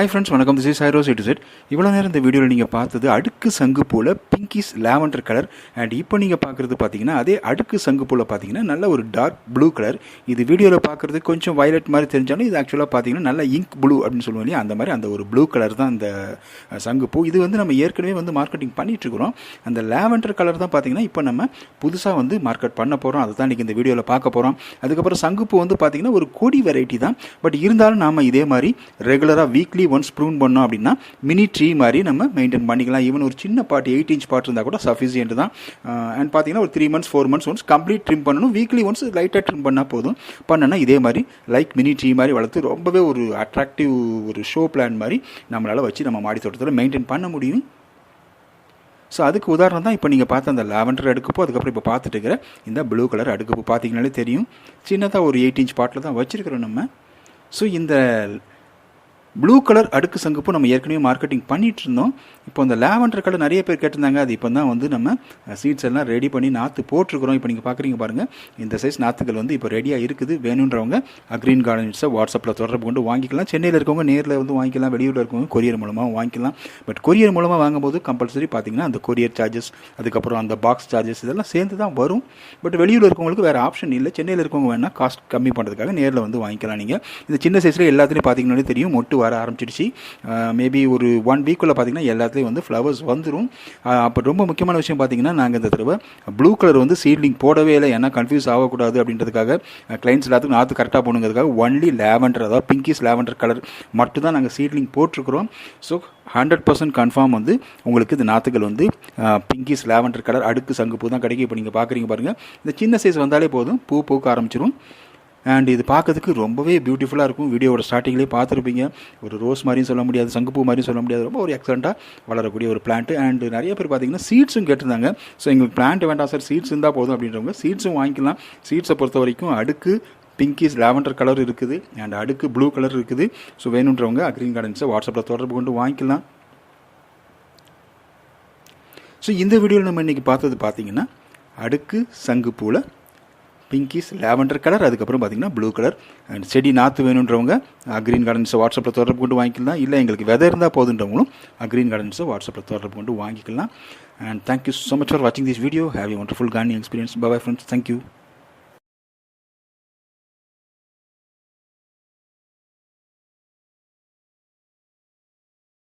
Hi friends வணக்கம். This is ஹைரோஸ் it it இவ்வளோ நேரம் இந்த வீடியோவில் நீங்கள் பார்த்தது அடுக்கு சங்கு போல் பிங்கிஸ் லாவெண்டர் கலர் அண்ட் இப்போ நீங்கள் பார்க்குறது பார்த்தீங்கன்னா அதே அடுக்கு சங்கு போல் பார்த்தீங்கன்னா நல்ல ஒரு டார்க் ப்ளூ கலர் இது வீடியோவில் பார்க்குறது கொஞ்சம் வயலட் மாதிரி தெரிஞ்சாலும் இது ஆக்சுவலாக பார்த்தீங்கன்னா நல்ல இங்க் ப்ளூ அப்படின்னு சொல்லுவோம் இல்லையா? அந்த மாதிரி அந்த ஒரு ப்ளூ கலர் தான் அந்த சங்கு சங்குப்பூ இது வந்து நம்ம ஏற்கனவே வந்து மார்க்கெட்டிங் பண்ணிகிட்ருக்குறோம் அந்த லேவண்டர் கலர் தான் பார்த்தீங்கன்னா இப்போ நம்ம புதுசாக வந்து மார்க்கெட் பண்ண போகிறோம் அதை தான் இன்றைக்கி இந்த வீடியோவில் பார்க்க போகிறோம் அதுக்கப்புறம் சங்குப்பூ வந்து பார்த்தீங்கன்னா ஒரு கொடி வெரைட்டி தான். பட் இருந்தாலும் நாம் இதே மாதிரி ரெகுலராக வீக்லி ஒன்ஸ் ப்ரூன் பண்ணோம் அப்படின்னா மினி ட்ரீ மாதிரி நம்ம மெயின்டைன் பண்ணிக்கலாம். ஈவன் ஒரு சின்ன பாட்டு எயிட் இன்ச் பாட் இருந்தால் கூட சஃபிஷியன்ட் தான். Uh, அண்ட் பார்த்தீங்கன்னா ஒரு three months four months once complete trim பண்ணணும். வீக்லி ஒன்ஸ் லைட்டாக ட்ரிம் பண்ணால் போதும். பண்ணனா இதே மாதிரி லைக் மினி ட்ரீ மாதிரி வளர்த்து ரொம்பவே ஒரு அட்ராக்டிவ் ஒரு ஷோ பிளான் மாதிரி நம்மளால் வச்சு நம்ம மாடி தோட்டத்தில் மெயின்டைன் பண்ண முடியும். ஸோ அதுக்கு உதாரணம் தான் இப்போ நீங்கள் பார்த்த அந்த லாவெண்டர் அடுக்குப்போ அதுக்கப்புறம் இப்போ பார்த்துட்டு இருக்கிற இந்த ப்ளூ கலர் அடுக்குப்பு. பார்த்தீங்கனாலே தெரியும். சின்னதாக ஒரு எயிட் இன்ச் பாட்டில் தான் வச்சுருக்கிறோம் நம்ம. ஸோ இந்த ப்ளூ கலர் அடுக்கு சங்குப்பூ நம்ம ஏற்கனவே மார்க்கெட்டிங் பண்ணிட்டு இருந்தோம் இப்போ அந்த லேவண்டர் கலர் நிறைய பேர் கேட்டிருந்தாங்க. அது இப்போ தான் வந்து நம்ம சீட்ஸ் எல்லாம் ரெடி பண்ணி நாற்று போட்டிருக்கிறோம். இப்போ நீங்கள் பார்க்குறீங்க பாருங்கள் இந்த சைஸ் நாற்றுகள் வந்து இப்போ ரெடியாக இருக்குது. வேணுன்றவங்க அக்ரீன் கார்டன்ஸை வாட்ஸ்அப்பில் தொடர்பு கொண்டு வாங்கிக்கலாம். சென்னையில் இருக்கவங்க நேரில் வந்து வாங்கிக்கலாம். வெளியூரில் இருக்கவங்க கொரியர் மூலமாக வாங்கிக்கலாம். பட் கொரியர் மூலமாக வாங்கும்போது கம்பல்சரி பார்த்தீங்கன்னா அந்த கொரியர் சார்ஜஸ் அதுக்கப்புறம் அந்த பாக்ஸ் சார்ஜஸ் இதெல்லாம் சேர்ந்து தான் வரும். பட் வெளியூரில் இருக்கவங்களுக்கு வேறு ஆப்ஷன் இல்லை. சென்னையில் இருக்கவங்க வேணால் காஸ்ட் கம்மி பண்ணுறதுக்காக நேரில் வந்து வாங்கிக்கலாம் நீங்கள் இந்த சின்ன சைஸில் எல்லாத்துலேயும் பார்த்தீங்கன்னாலே தெரியும். மொட்டு வர ஆரம்பிச்சிடுச்சு. மேபி ஒரு ஒன் வீக்குள்ளே பார்த்தீங்கன்னா எல்லாத்துலேயும் வந்து ஃப்ளவர்ஸ் வந்துடும் அப்போ ரொம்ப முக்கியமான விஷயம் பார்த்தீங்கன்னா நாங்கள் இந்த தடவை ப்ளூ கலர் வந்து சீட்லிங் போடவே இல்லை. ஏன்னா கன்ஃபியூஸ் ஆகக்கூடாது அப்படின்றதுக்காக கிளைண்ட்ஸ் எல்லாத்துக்கும் நாற்று கரெக்டாக போகணுங்கிறதுக்காக ஒன்லி லேவண்டர் அதாவது பிங்கிஸ் லேவண்டர் கலர் மட்டும் தான் நாங்கள் சீட்லிங் போட்டிருக்கிறோம். ஸோ ஹண்ட்ரட் பர்சன்ட் கன்ஃபார்ம் வந்து உங்களுக்கு இந்த நாற்றுகள் வந்து பிங்கிஸ் லேவண்டர் கலர் அடுக்கு சங்குப்பூ தான் கிடைக்கும். இப்போ நீங்கள் பார்க்குறீங்க பாருங்கள் இந்த சின்ன சைஸ் வந்தாலே போதும். பூ பூக்க ஆரம்பிச்சிடும் அண்ட் இது பார்க்கறதுக்கு ரொம்பவே பியூட்டிஃபுல்லாக இருக்கும். வீடியோட ஸ்டார்டிங்லேயே பார்த்துருப்பீங்க. ஒரு ரோஸ் மாதிரியும் சொல்ல முடியாது சங்குப்பூ மாதிரியும் சொல்ல முடியாது. ரொம்ப ஒரு எக்ஸலண்ட்டாக வளரக்கூடிய ஒரு பிளான்ட் அண்ட் நிறைய பேர் பார்த்தீங்கன்னா சீட்ஸும் கேட்டிருந்தாங்க. ஸோ எங்களுக்கு பிளான்ட் வேண்டாம் சார் சீட்ஸ் இருந்தால் போதும் அப்படின்றவங்க சீட்ஸும் வாங்கிக்கலாம். சீட்ஸை பொறுத்த வரைக்கும் அடுக்கு பிங்கிஸ் லாவெண்டர் கலர் இருக்குது. அண்ட் அடுக்கு ப்ளூ கலர் இருக்குது. ஸோ வேணுன்றவங்க அக்ரீன் கார்டன்ஸை வாட்ஸ்அப்பில் தொடர்பு கொண்டு வாங்கிக்கலாம். ஸோ இந்த வீடியோவில் நம்ம இன்றைக்கி பார்த்தது பார்த்தீங்கன்னா அடுக்கு சங்குப்பூவில் பிங்கிஸ் லேவண்டர் கலர் அதுக்கப்புறம் பார்த்தீங்கன்னா ப்ளூ கலர் அண்ட் செடி நாற்று வேணுன்றவங்க அக்ரீன் கார்டன்ஸை வாட்ஸ்அப்பில் தொடர்பு கொண்டு வாங்கிக்கலாம். இல்லை எங்களுக்கு வெதை இருந்தால் போதுன்றவங்களும் அக்ரீன் கார்டன்ஸை வாட்ஸ்அப்பில் தொடர்பு கொண்டு வாங்கிக்கலாம். And thank you so much for வாட்சிங் this video have you wonderful gardening experience bye friends thank you